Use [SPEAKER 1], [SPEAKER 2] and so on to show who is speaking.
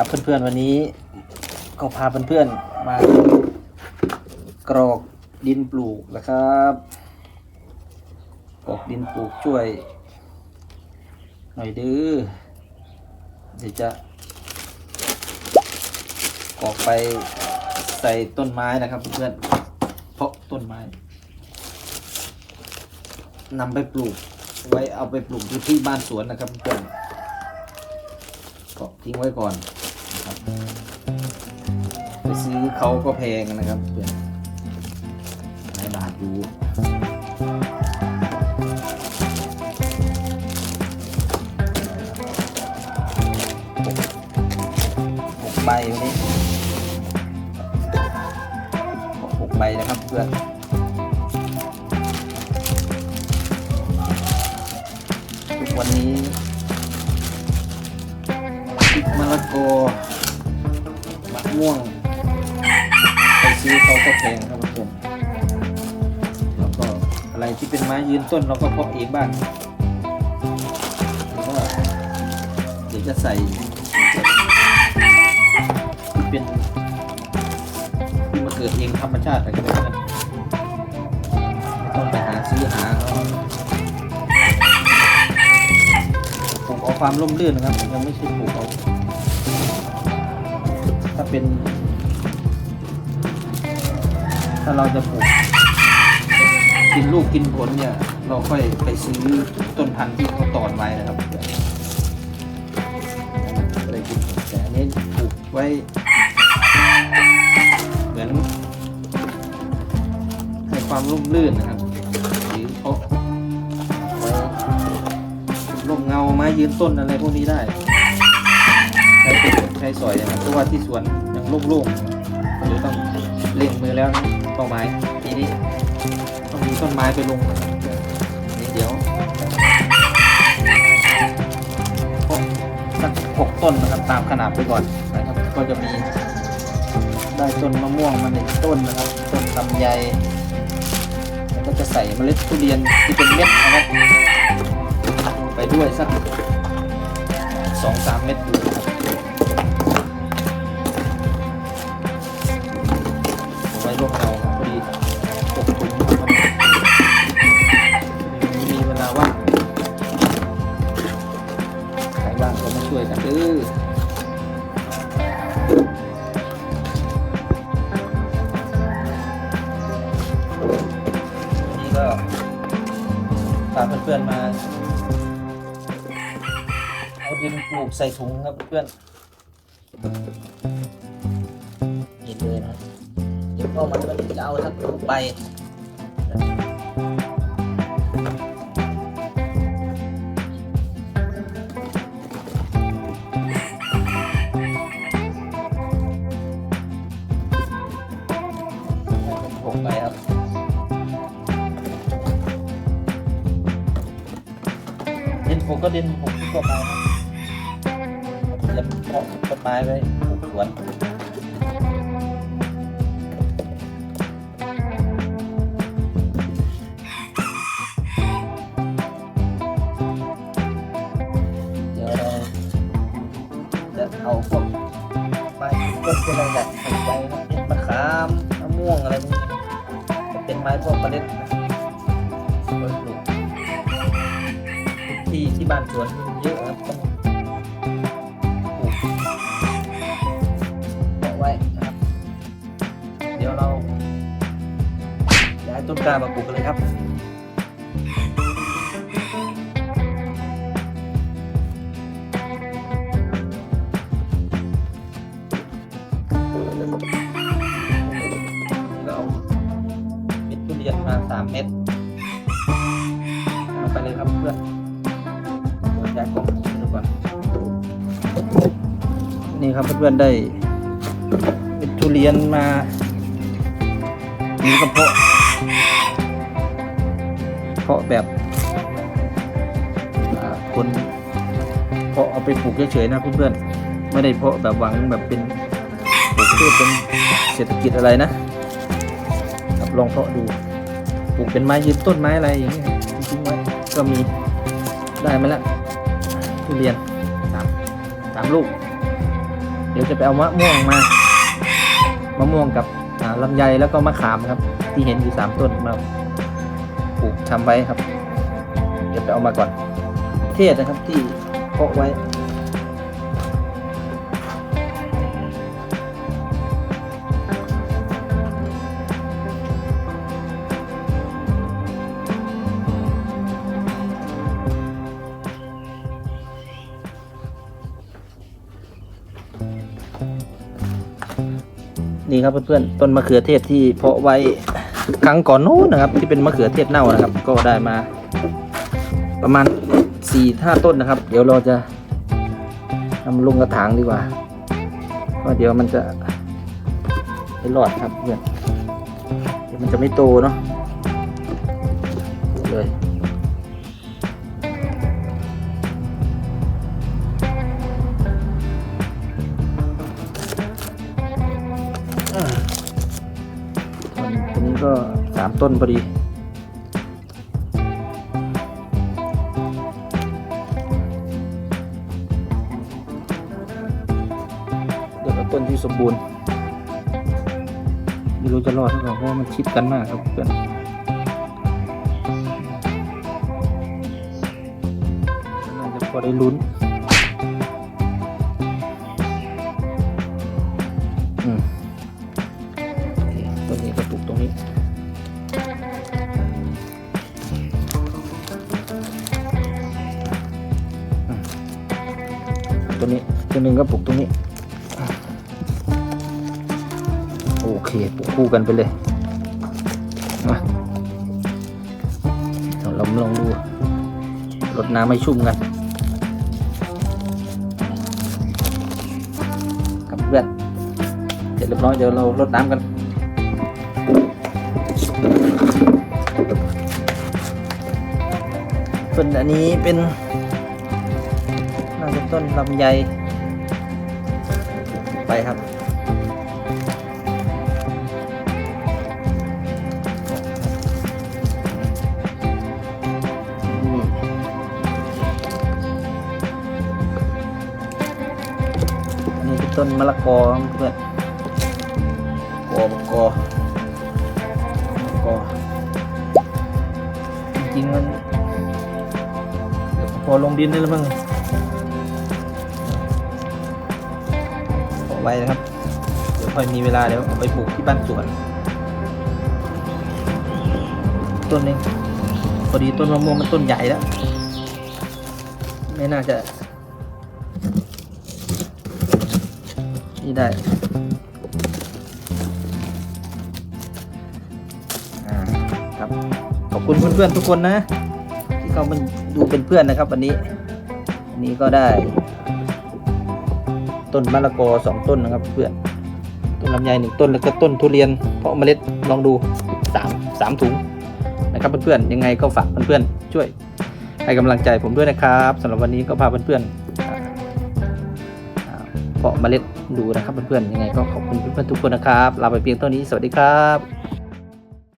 [SPEAKER 1] ครับเพื่อนๆวันนี้ก็พาเพื่อนๆมากรอกดินปลูกนะครับกรอกดินปลูกช่วย หน่อยดื้อเดี๋ยวจะกรอกไปใส่ต้นไม้นะครับเพื่อนๆเพาะต้นไม้นำไปปลูกไว้เอาไปปลูกที่ที่บ้านสวนนะครับเพื่อนก็ทิ้งไว้ก่อน ไปซื้อเขาก็แพงนะครับเพื่อนในบาทอยู่หกใบวันนี้หกใบนะครับเพื่อนวันนี้ ม่วงไปซื้อเขาก็แพงครับทุกคนแล้วก็อะไรที่เป็นไม้ยืนต้นเราก็เพาะเองบ้างแล้วก็เดี๋ยวจะใส่ที่เป็นที่มาเกิดเองธรรมชาตินะครับเพื่อนไม่ต้องไปหาซื้อหาเขาปลูกเอาความร่มรื่นนะครับ ยังไม่ใช่ปลูกเอา ถ้าเป็น ถ้าเราจะปลูกกินลูกกินผลเนี่ย เราค่อยไปซื้อต้นพันธุ์ที่เขาตอนไว้นะครับอะไรกินผลแต่อันนี้ปลูกไว้ เหมือนให้ความร่มรื่นนะครับหรือเพาะไว้ร่มเงาไม้ยืนต้นอะไรพวกนี้ได้ ช้เป็นใช้สอยนะครับเพราะว่าที่สวนยังโล่งๆหรือต้องเล่งมือแล้วนะเป้าหมายทีนี้ต้องมีต้นไม้ไปลงนี่เดี๋ยวสักหกต้นนะครับตามขนาดไปก่อนนะครับก็จะมีได้ต้นมะม่วงมาหนึ่งต้นนะครับต้นลำไยแล้วก็จะใส่เมล็ดทุเรียนที่เป็นเม็ดนะครับไปด้วยสักสองสามเม็ดดู พาเพื่อนๆมาเอาดินปลูกใส่ถุงครับเพื่อนเห็นเลยนะเดี๋ยวก็มันจะเอาสักถุงใบ ดินปลูกก็ดินปลูกทั่วไปครับจะเพาะต้นไม้ไว้ปลูกสวนเดี๋ยวเราจะเอาพวกไม้ต้นอะไรแบบใส่ไปนะเป็นมะขามมะม่วงอะไรพวกนี้เป็นไม้พวกเมล็ดนะ ที่ที่บ้านสวนเยอะครับต้องปลูกเอาไว้นะครับ เดี๋ยวเราย้ายต้นกล้ามาปลูกกันเลยครับเราเอาเม็ดทุเรียนมาสามเม็ด นี่ครับเพื่อนๆได้เป็นทุเรียนมามีกระเพาะเพาะแบบคนเพาะเอาไปปลูกเฉยๆนะเพื่อนๆไม่ได้เพาะแบบหวังแบบเป็นปลูกเพื่อเป็นเศรษฐกิจอะไรนะครับลองเพาะดูปลูกเป็นไม้ยืนต้นไม้อะไรอย่างเงี้ยจริงๆไว้ก็มีได้ไหมละทุเรียนสามสามลูก ดี๋ยวจะไปเอามะม่วงมามะม่วงกับลำไยแล้วก็มะขามครับ ที่เห็นอยู่สามต้นมาปลูกทำไว้ครับ เดี๋ยวไปเอามาก่อน เทศนะครับที่เพาะไว้ นี่ครับเพื่อนๆต้นมะเขือเทศที่เพาะไว้ครั้งก่อนนู้นนะครับ ที่เป็นมะเขือเทศเน่านะครับ ก็ได้มา ประมาณสี่ห้าต้นนะครับ เดี๋ยวเราจะทำลงกระถางดีกว่าเพราะเดี๋ยวมันจะไม่รอดครับเพื่อนเดี๋ยวมันจะไม่โตเนาะเลย ต้นพอดีเดี๋ยวเอาต้นที่สมบูรณ์ไม่รู้จะรอดหรือเปล่าเพราะมันชิดกันมากครับเพื่อนน่าจะพอได้ลุ้น ตัวนี้ ตัวหนึ่งก็ปลูกตรงนี้ โอเคปลูกคู่กันไปเลยมาเดี๋ยวเราลองดูรดน้ำให้ชุ่มกันกับเพื่อนเสร็จเรียบร้อยเดี๋ยวเรารดน้ำกันส่วนอันนี้เป็น น่าจะต้นลำไย ไปครับนี่เป็นต้นมะละกอเพื่อนกอมะกอกอจริงๆมันพอลงดินได้แล้วมั้ง ไว้นะครับ เดี๋ยวค่อยมีเวลาเดี๋ยวเอาไปปลูกที่บ้านสวน ต้นเองพอดีต้นมะม่วงมันต้นใหญ่แล้ว ไม่น่าจะ นี่ได้ครับขอบคุณเพื่อนๆทุกคนนะ ที่เขามาดูเป็นเพื่อนนะครับ วันนี้วันนี้ก็ได้ ต้นมะละกอสองต้นนะครับเพื่อนต้นลำไยหนึ่งต้นแล้วก็ต้นทุเรียน เพาะเมล็ดลองดูสามสามถุงนะครับเพื่อนๆยังไงก็ฝากเพื่อนๆช่วยให้กำลังใจผมด้วยนะครับสำหรับวันนี้ก็พาเพื่อนๆอ่อ่าเพาะเมล็ดดูนะครับเพื่อนๆยังไงก็ขอบคุณเพื่อนๆทุกคนนะครับลาไปเพียงเท่านี้สวัสดีครับ